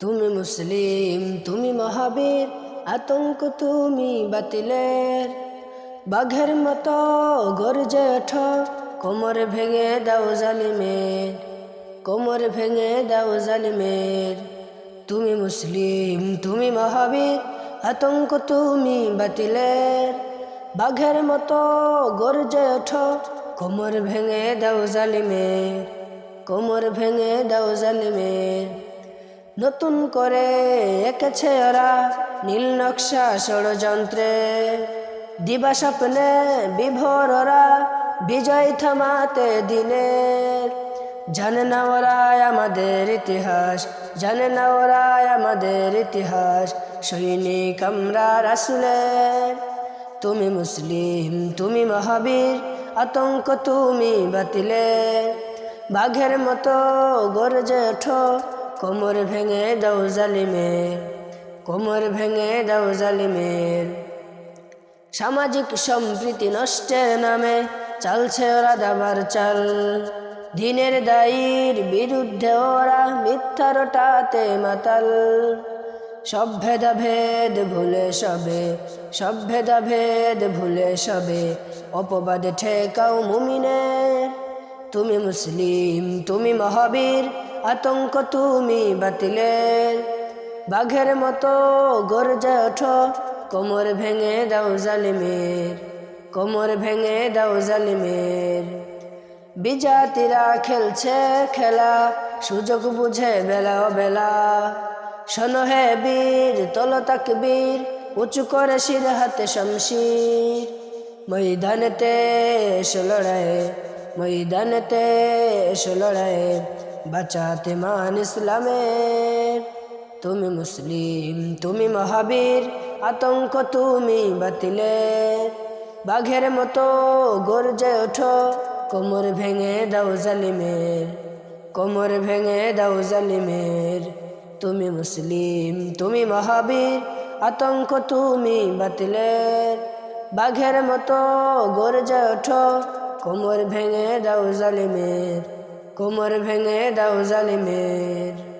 তুমি মুসলিম, তুমি মহাবীর, আতঙ্ক তুমি বাতিলের। বাঘের মতো গর্জে ওঠ, কোমর ভেঙে দাও জালিমের, কোমর ভেঙে দাও জালিমের। তুমি মুসলিম, তুমি মহাবীর, আতঙ্ক তুমি বাতিলের। বাঘের মতো গর্জে ওঠো, কোমর ভেঙে দাও জালিমের, কোমর ভেঙে দাও জালিমের। নতুন করে এঁকেছে ওরা নীল নকশা ষড়যন্ত্রে। দিবা স্বপ্নে বিভোর ওরা, বিজয় থামাতে দিনের জানে না ওরা আমাদের ইতিহাস, জানে না ওরা আমাদের ইতিহাস, সৈনিক আমরা রাসুলের তুমি মুসলিম, তুমি মহাবীর, আতঙ্ক তুমি বাতিলে। বাঘের মতো গর্জে ওঠো কোমর ভেঙে দাও জালিমের, কোমর ভেঙে দাও জালিমের। সামাজিক সম্প্রীতি নষ্টের নামে চালছে ওরা দাবার চাল। দিনের দায়ীর বিরুদ্ধে ওরা মিথ্যারটাতে মাতাল। সব ভেদাভেদ ভুলে সবে, সব ভেদাভেদ ভুলে সবে, অপবাদ ঠেকাও মুমিনের। তুমি মুসলিম, তুমি মহাবীর আতঙ্ক তুমি বাতিলের বাঘের মতো গর্জে ওঠো, কোমর ভেঙে দাও জালিমের, কোমর ভেঙে দাও জালিমের। বিজাতিরা খেলছে খেলা, সুযোগ বুঝে বেলা বেলা শোনো হে বীর, তল তাক বীর উঁচু করে শির হাতে শমশির। ময়দানেতে এসো লড়াই ময়দানেতে এসো লড়াই বাঁচাতে মান ইসলামের। তুমি মুসলিম, তুমি মহাবীর, আতঙ্ক তুমি বাতিলের বাঘের মতো গর্জে ওঠো, কোমর ভেঙে দাও জালিমের, কোমর ভেঙে দাও জালিমের। তুমি মুসলিম, তুমি মহাবীর, আতঙ্ক তুমি বাতিলের বাঘের মতো গর্জে ওঠো, কোমর ভেঙে দাও জালিমের। কোমর ভেঙে দাও জালিমের।